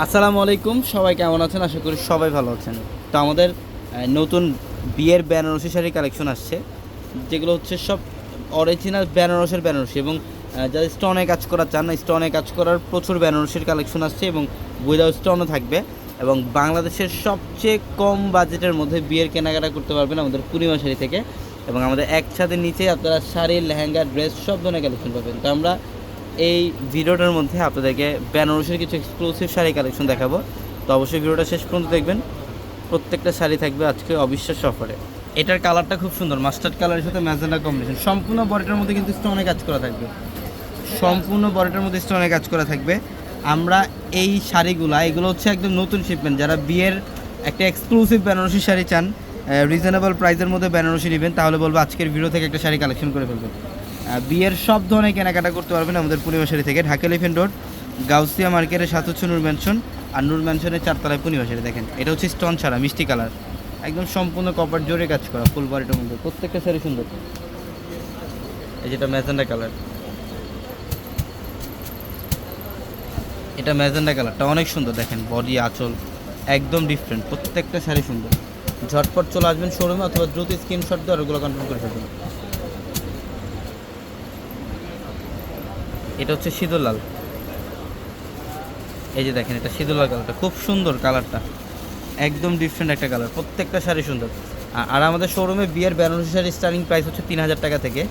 আসসালামু আলাইকুম, সবাই কেমন আছেন? আশা করি সবাই ভালো আছেন। তো আমাদের নতুন বিয়ের বেনারসি শাড়ি কালেকশন আসছে, যেগুলো হচ্ছে সব অরিজিনাল বেনারসের বেনারসি এবং যারা স্টোনে কাজ করা চান না স্টোনে কাজ করার প্রচুর বেনারসির কালেকশন আসছে এবং উইদাউট স্টোনও থাকবে এবং বাংলাদেশের সবচেয়ে কম বাজেটের মধ্যে বিয়ের কেনাকাটা করতে পারবেন আমাদের পূর্ণিমা শাড়ি থেকে এবং আমাদের একসাথে নিচে আপনারা শাড়ি লেহেঙ্গা ড্রেস সব ধরনের কালেকশন পাবেন। তো আমরা এই ভিডিওটার মধ্যে আপনাদেরকে বেনারসের কিছু এক্সক্লুসিভ শাড়ি কালেকশন দেখাবো। তো অবশ্যই ভিডিওটা শেষ পর্যন্ত দেখবেন। প্রত্যেকটা শাড়ি থাকবে আজকে অবিশ্বাস্য অফারে। এটার কালারটা খুব সুন্দর মাস্টার্ড কালারের সাথে ম্যাজেন্ডা কম্বিনেশন সম্পূর্ণ বডিটার মধ্যে কিন্তু স্টোনে কাজ করা থাকবে। সম্পূর্ণ বডিটার মধ্যে স্টোনে কাজ করা থাকবে। আমরা এই শাড়িগুলো, এগুলো হচ্ছে একদম নতুন শিপমেন্ট যারা বিয়ের একটা এক্সক্লুসিভ বেনারসি শাড়ি চান রিজনেবল প্রাইসের মধ্যে বেনারসি নেবেন, তাহলে বলব আজকের ভিডিও থেকে একটা শাড়ি কালেকশন করে ফেলবেন। বিয়ের সব ধরনের কেনাকাটা করতে পারবেন আমাদের পূর্ণিমা শাড়ি থেকে। ঢাকা এলিফেন্ট রোড গাউসিয়া মার্কেটের সাত হচ্ছে নূর ম্যানশন আর নূর ম্যানশনের চারতলায় পূর্ণিমা শাড়ি দেখেন। এটা হচ্ছে স্টোন ছাড়া, মিষ্টি কালার। একদম সম্পূর্ণ কপার জোরে কাজ করা ফুল বডিটার মধ্যে। প্রত্যেকটা শাড়ি সুন্দর। এই যেটা ম্যাজেন্ডা কালার। এটা ম্যাজেন্ডা কালারটা অনেক সুন্দর, দেখেন। বডি আঁচল, একদম ডিফারেন্ট প্রত্যেকটা শাড়ি সুন্দর। ঝটপট চলে আসবেন শোরুমে অথবা দ্রুত স্ক্রিনশট দিয়ে ওগুলো কন্ট্রোল করে ফেলবেন। এটা হচ্ছে সিঁদুর লাল এই যে দেখেন, এটা সিঁদুর লাল কালারটা। খুব সুন্দর কালারটা। একদম ডিফারেন্ট একটা কালার। প্রত্যেকটা শাড়ি সুন্দর। আর আমাদের শোরুমে বিয়ের বেনারসি শাড়ি স্টার্টিং প্রাইস হচ্ছে তিন হাজার টাকা থেকে।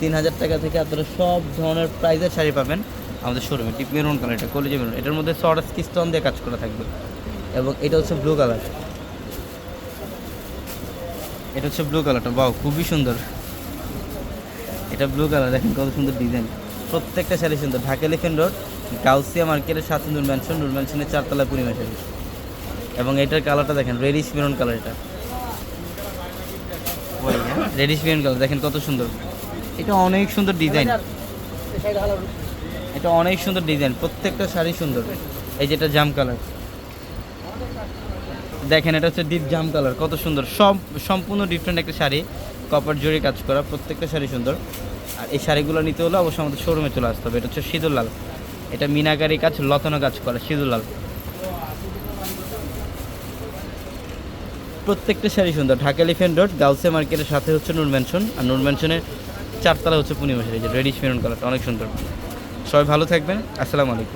তিন হাজার টাকা থেকে আপনারা সব ধরনের প্রাইসের শাড়ি পাবেন আমাদের শোরুমে ডিপ মেরুন কালার এটা কলেজে মেরুন এটার মধ্যে সরস কিস্তন দিয়ে কাজ করা থাকবে। এবং এটা হচ্ছে ব্লু কালার এটা হচ্ছে ব্লু কালারটা বাও খুবই সুন্দর। এটা ব্লু কালার দেখেন কত সুন্দর ডিজাইন প্রত্যেকটা শাড়ি সুন্দর। ঢাকা এলিফেন্ট রোড গাউসিয়া মার্কেটের সাথে নূর ম্যানশন নূর ম্যানশনের চারতলা পূর্ণিমা শাড়ি এবং এটার কালারটা দেখেন রেডিশ মেরুন কালার এটা। রেডিশ মেরুন কালার দেখেন কত সুন্দর। এটা অনেক সুন্দর ডিজাইন এটা অনেক সুন্দর ডিজাইন প্রত্যেকটা শাড়ি সুন্দর। এই যেটা জাম কালার দেখেন এটা হচ্ছে ডিপ জাম কালার কত সুন্দর। সব সম্পূর্ণ ডিফারেন্ট একটা শাড়ি। কপার জরি কাজ করা, প্রত্যেকটা শাড়ি সুন্দর। আর এই শাড়িগুলো নিতে হলে অবশ্যই আমাদের শোরুমে চলে আসতে হবে। এটা হচ্ছে সিঁদুর লাল এটা মিনাকারি কাজ, লতানো কাজ করা সিঁদুর লাল প্রত্যেকটা শাড়ি সুন্দর। ঢাকা এলিফেন্ট রোড গাউসে মার্কেটের সাথে হচ্ছে নূর ম্যানশন আর নূর ম্যানশনের চারতলা হচ্ছে পূর্ণিমা শাড়ি, যে রেডিশ মেরুন কালারটা অনেক সুন্দর। সবাই ভালো থাকবেন। আসসালামু আলাইকুম।